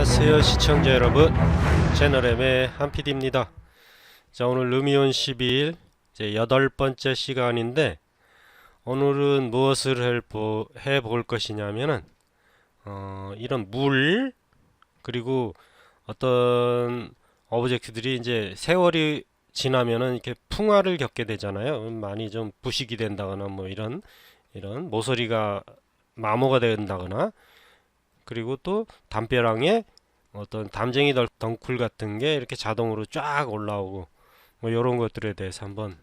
안녕하세요 시청자 여러분. 채널M의 한PD입니다. 자 오늘 루미온 12일 이제 여덟 번째 시간인데 오늘은 무엇을 해볼 것이냐면은 어, 이런 물 그리고 어떤 오브젝트들이 이제 세월이 지나면은 이렇게 풍화를 겪게 되잖아요. 많이 좀 부식이 된다거나 뭐 이런 이런 모서리가 마모가 된다거나 그리고 또 담벼락에 어떤 담쟁이 덩- 덩쿨 같은 게 이렇게 자동으로 쫙 올라오고 뭐 이런 것들에 대해서 한번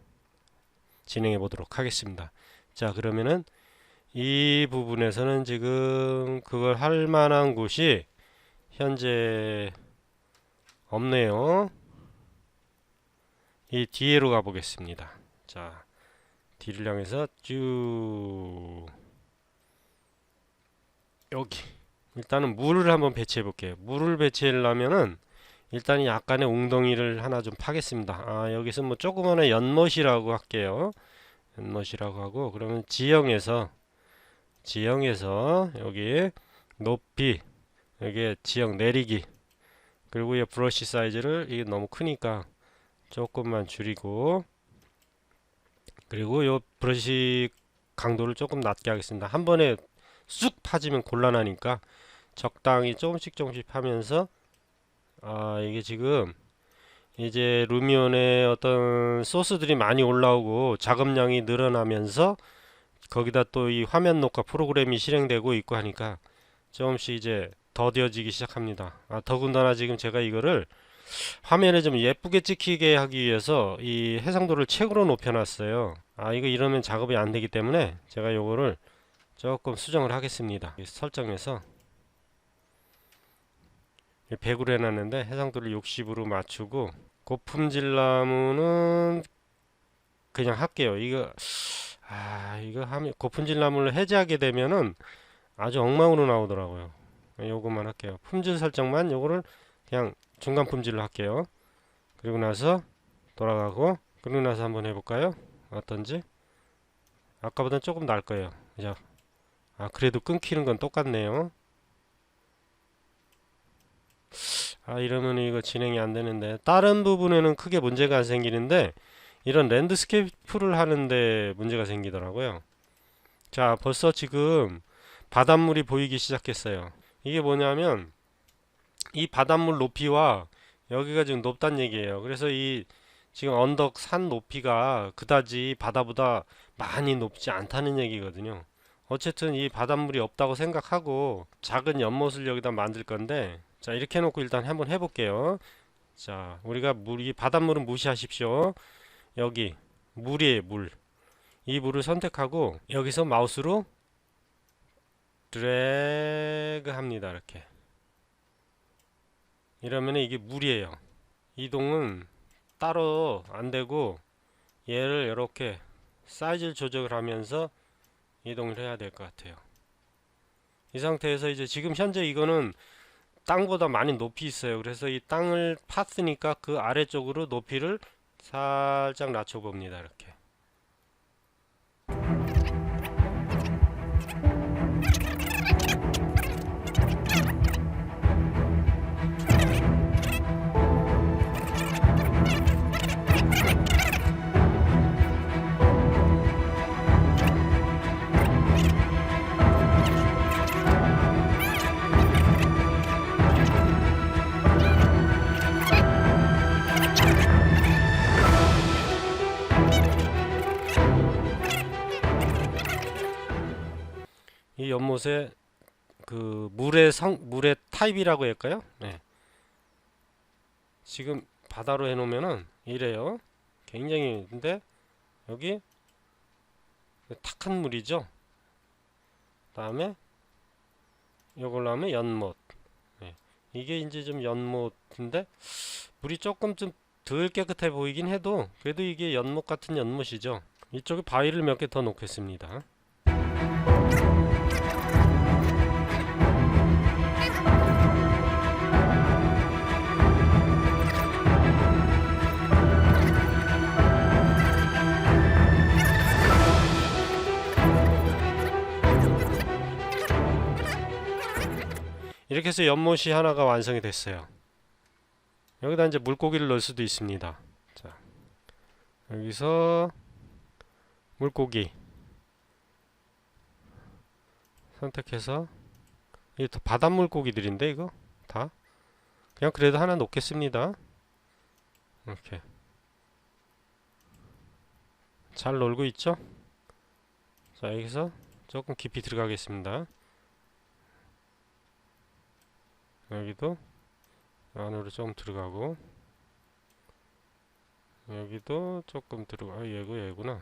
진행해 보도록 하겠습니다. 자 그러면은 이 부분에서는 지금 그걸 할 만한 곳이 현재 없네요. 이 뒤에로 가보겠습니다. 자 뒤를 향해서 쭉 여기 일단은 물을 한번 배치해 볼게요. 물을 배치하려면은 일단 약간의 웅덩이를 하나 좀 파겠습니다. 아, 여기서 뭐 조그마한 연못이라고 할게요. 연못이라고 하고 그러면 지형에서 지형에서 여기 높이 여기 지형 내리기 그리고 이 브러쉬 사이즈를 이게 너무 크니까 조금만 줄이고 그리고 요 브러쉬 강도를 조금 낮게 하겠습니다. 한 번에 쑥 파지면 곤란하니까 적당히 조금씩 조금씩 파면서 아 이게 지금 이제 루미온에 어떤 소스들이 많이 올라오고 작업량이 늘어나면서 거기다 또 이 화면 녹화 프로그램이 실행되고 있고 하니까 조금씩 이제 더뎌지기 시작합니다. 아 더군다나 지금 제가 이거를 화면에 좀 예쁘게 찍히게 하기 위해서 이 해상도를 최고로 높여놨어요. 아 이거 이러면 작업이 안 되기 때문에 제가 요거를 조금 수정을 하겠습니다. 이 설정에서 100으로 해놨는데 해상도를 60으로 맞추고 고품질 나무는 그냥 할게요. 이거 아 이거 하면 고품질 나무를 해제하게 되면은 아주 엉망으로 나오더라고요. 요것만 할게요. 품질 설정만 요거를 그냥 중간 품질로 할게요. 그리고 나서 돌아가고 그리고 나서 한번 해볼까요? 어떤지 아까보다는 조금 나을 거예요. 그죠? 아 그래도 끊기는 건 똑같네요. 아 이러면 이거 진행이 안 되는데 다른 부분에는 크게 문제가 안 생기는데 이런 랜드스케이프를 하는데 문제가 생기더라고요. 자 벌써 지금 바닷물이 보이기 시작했어요. 이게 뭐냐면 이 바닷물 높이와 여기가 지금 높단 얘기예요. 그래서 이 지금 언덕 산 높이가 그다지 바다보다 많이 높지 않다는 얘기거든요. 어쨌든 이 바닷물이 없다고 생각하고 작은 연못을 여기다 만들 건데 자 이렇게 해놓고 일단 한번 해볼게요. 자 우리가 물이 바닷물은 무시하십시오. 여기 물이에요 물 이 물을 선택하고 여기서 마우스로 드래그 합니다 이렇게. 이러면 이게 물이에요. 이동은 따로 안되고 얘를 이렇게 사이즈를 조정을 하면서 이동을 해야 될 것 같아요. 이 상태에서 이제 지금 현재 이거는 땅보다 많이 높이 있어요. 그래서 이 땅을 팠으니까 그 아래쪽으로 높이를 살짝 낮춰 봅니다. 이렇게. 연못에 그 물의 성 물의 타입이라고 할까요? 네. 지금 바다로 해놓으면은 이래요. 굉장히 근데 여기 탁한 물이죠. 다음에 이걸로 하면 연못. 네. 이게 이제 좀 연못인데 물이 조금 좀 덜 깨끗해 보이긴 해도 그래도 이게 연못 같은 연못이죠. 이쪽에 바위를 몇 개 더 놓겠습니다. 이렇게 해서 연못이 하나가 완성이 됐어요. 여기다 이제 물고기를 넣을 수도 있습니다. 자, 여기서 물고기 선택해서 이게 다 바닷 물 고기들인데 이거 다 그냥 그래도 하나 놓겠습니다. 이렇게 잘 놀고 있죠? 자 여기서 조금 깊이 들어가겠습니다. 여기도 안으로 조금 들어가고 여기도 조금 들어가 아, 얘고 얘구나.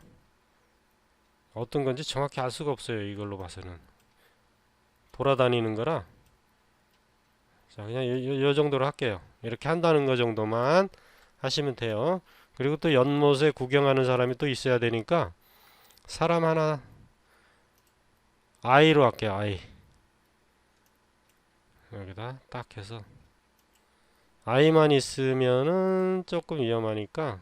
어떤 건지 정확히 알 수가 없어요 이걸로 봐서는. 돌아다니는 거라. 자 그냥 요, 요- 요 정도로 할게요. 이렇게 한다는 거 정도만 하시면 돼요. 그리고 또 연못에 구경하는 사람이 또 있어야 되니까 사람 하나 아이로 할게요 아이 여기다 딱 해서 아이만 있으면은 조금 위험하니까.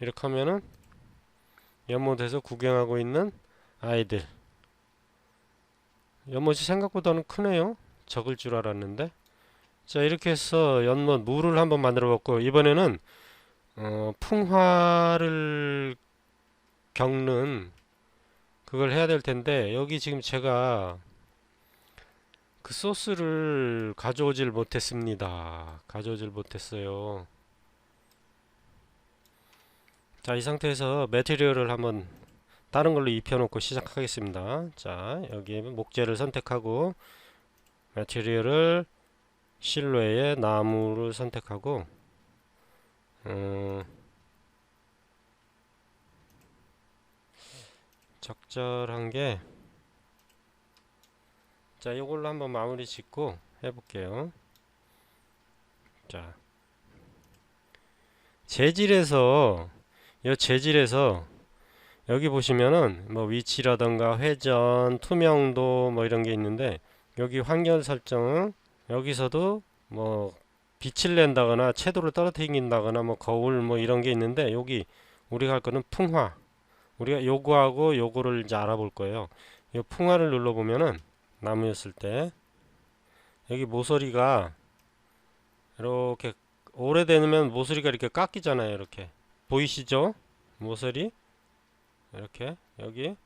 이렇게 하면은 연못에서 구경하고 있는 아이들 연못이 생각보다는 크네요. 적을 줄 알았는데. 자, 이렇게 해서 연못 물을 한번 만들어 봤고 이번에는 어, 풍화를 겪는 그걸 해야 될 텐데 여기 지금 제가 그 소스를 가져오질 못했습니다. 가져오질 못했어요. 자, 이 상태에서 매트리얼을 한번 다른 걸로 입혀놓고 시작하겠습니다. 자, 여기 목재를 선택하고 매트리얼을 실외에 나무를 선택하고 음, 적절한 게 자, 이걸로 한번 마무리 짓고 해볼게요. 자, 재질에서 이 재질에서 여기 보시면은 뭐 위치라던가 회전, 투명도 뭐 이런 게 있는데 여기 환경 설정 여기서도 뭐 빛을 낸다거나 채도를 떨어뜨린다거나 뭐 거울 뭐 이런 게 있는데 여기 우리가 할 거는 풍화 우리가 요거하고 요거를 이제 알아볼 거예요. 이 풍화를 눌러 보면은 나무였을 때 여기 모서리가 이렇게 오래되면 모서리가 이렇게 깎이잖아요. 이렇게 보이시죠? 모서리? 이렇게 여기.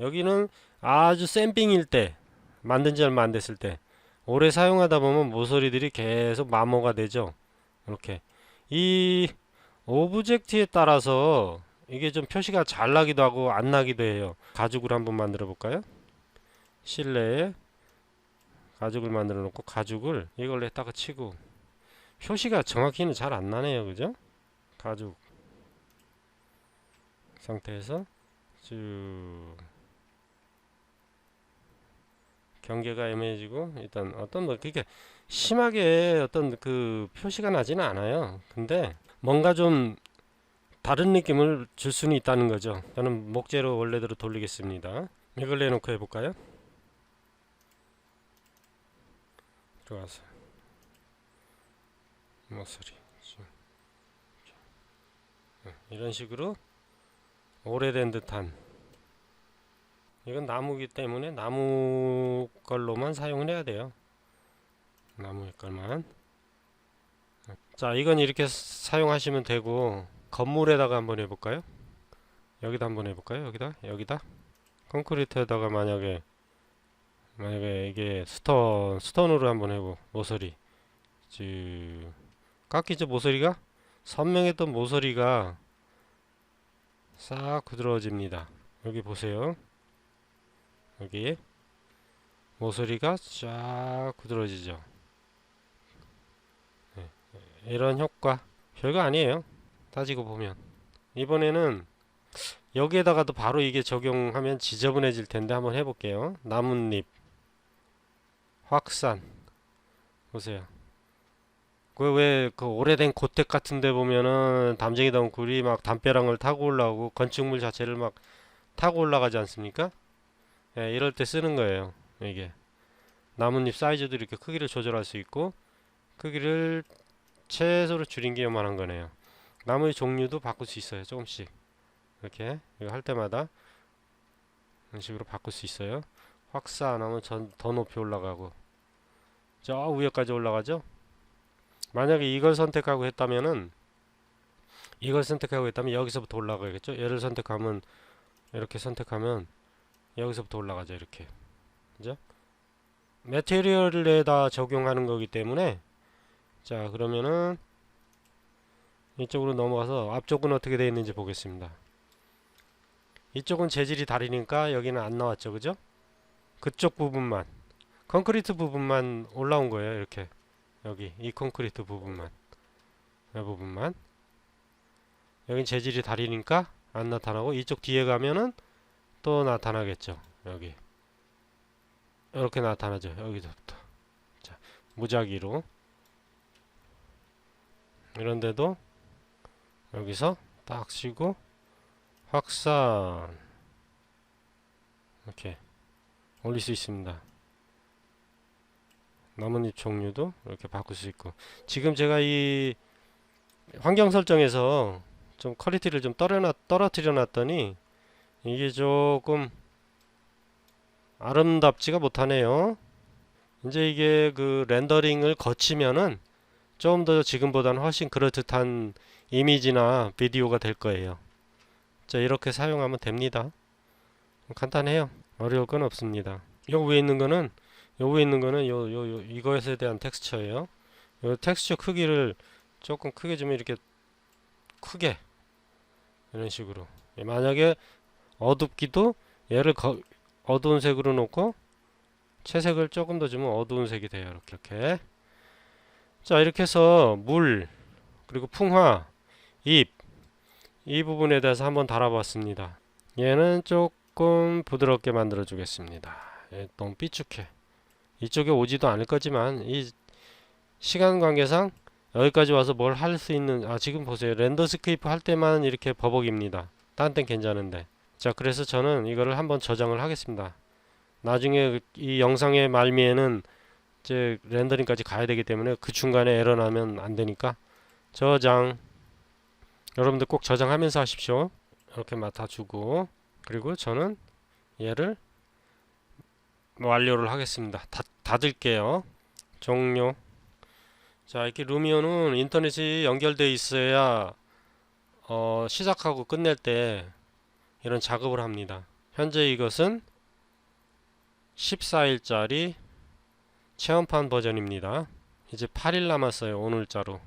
여기는 아주 샘핑일 때 만든 지 얼마 안 됐을 때 오래 사용하다 보면 모서리들이 계속 마모가 되죠? 이렇게. 이 오브젝트에 따라서 이게 좀 표시가 잘 나기도 하고 안 나기도 해요. 가죽을 한번 만들어 볼까요? 실내에 가죽을 만들어 놓고 가죽을 이걸로 했다가 치고. 표시가 정확히는 잘 안 나네요. 그죠? 가죽 상태에서 쭉 경계가 애매해지고 일단 어떤 뭐 그렇게 심하게 어떤 그 표시가 나지는 않아요. 근데 뭔가 좀 다른 느낌을 줄 수는 있다는 거죠. 저는 목재로 원래대로 돌리겠습니다. 이걸 내놓고 해볼까요? 들어가서 모서리 이런 식으로 오래된 듯한 이건 나무기 때문에 나무 걸로만 사용을 해야 돼요. 나무 걸만. 자, 이건 이렇게 사용하시면 되고 건물에다가 한번 해볼까요? 여기다 한번 해볼까요? 여기다, 여기다. 콘크리트에다가 만약에 만약에 이게 스톤 스톤으로 한번 해보 모서리. 쭉 깎이죠 모서리가? 선명했던 모서리가 싹 부드러워집니다. 여기 보세요. 여기 모서리가 쫙 부드러워지죠. 네, 이런 효과 별거 아니에요. 따지고 보면 이번에는 여기에다가도 바로 이게 적용하면 지저분해질 텐데 한번 해볼게요. 나뭇잎 확산 보세요. 그 왜 그 오래된 고택 같은 데 보면은 담쟁이 덩굴이 막 담벼락을 타고 올라오고 건축물 자체를 막 타고 올라가지 않습니까? 예, 이럴 때 쓰는 거예요. 이게 나뭇잎 사이즈도 이렇게 크기를 조절할 수 있고 크기를 최소로 줄인 게 요만한 거네요. 나무의 종류도 바꿀 수 있어요. 조금씩 이렇게 이거 할 때마다 이런 식으로 바꿀 수 있어요. 확사 안 하면 전 더 높이 올라가고 저 위에까지 올라가죠. 만약에 이걸 선택하고 했다면은 이걸 선택하고 했다면 여기서부터 올라가겠죠. 얘를 선택하면 이렇게 선택하면 여기서부터 올라가죠. 이렇게 그죠? 매테리얼에다 적용하는 거기 때문에 자 그러면은 이쪽으로 넘어가서 앞쪽은 어떻게 되어 있는지 보겠습니다. 이쪽은 재질이 다르니까 여기는 안 나왔죠. 그죠? 그쪽 부분만 콘크리트 부분만 올라온 거예요. 이렇게 여기 이 콘크리트 부분만 이 부분만 여긴 재질이 다르니까 안 나타나고 이쪽 뒤에 가면은 또 나타나겠죠. 여기 이렇게 나타나죠. 여기서부터 자 무작위로 이런데도 여기서 딱 쉬고 확산 이렇게 올릴 수 있습니다. 나뭇잎 종류도 이렇게 바꿀 수 있고 지금 제가 이 환경 설정에서 좀 퀄리티를 좀 떨어뜨려 놨더니 이게 조금 아름답지가 못하네요. 이제 이게 그 렌더링을 거치면은 좀 더 지금보다는 훨씬 그럴듯한 이미지나 비디오가 될 거예요. 자, 이렇게 사용하면 됩니다. 간단해요. 어려울 건 없습니다. 요 위에 있는 거는 요 위에 있는 거는 요, 요, 요 이것에 대한 텍스처예요. 요 텍스처 크기를 조금 크게 주면 이렇게 크게 이런 식으로 예, 만약에 어둡기도 얘를 거, 어두운 색으로 놓고 채색을 조금 더 주면 어두운 색이 돼요. 이렇게 이렇게 자 이렇게 해서 물 그리고 풍화 잎 이 부분에 대해서 한번 달아봤습니다. 얘는 조금 부드럽게 만들어 주겠습니다. 얘 너무 삐죽해. 이쪽에 오지도 않을 거지만 이 시간 관계상 여기까지 와서 뭘 할 수 있는 아 지금 보세요. 렌더스케이프 할 때만 이렇게 버벅입니다. 딴 땐 괜찮은데. 자 그래서 저는 이거를 한번 저장을 하겠습니다. 나중에 이 영상의 말미에는 이제 렌더링까지 가야 되기 때문에 그 중간에 에러 나면 안 되니까 저장. 여러분들 꼭 저장하면서 하십시오. 이렇게 맡아주고. 그리고 저는 얘를 완료를 하겠습니다. 다, 닫을게요. 종료. 자 이렇게 루미오는 인터넷이 연결되어 있어야 어, 시작하고 끝낼 때 이런 작업을 합니다. 현재 이것은 14일짜리 체험판 버전입니다. 이제 8일 남았어요 오늘자로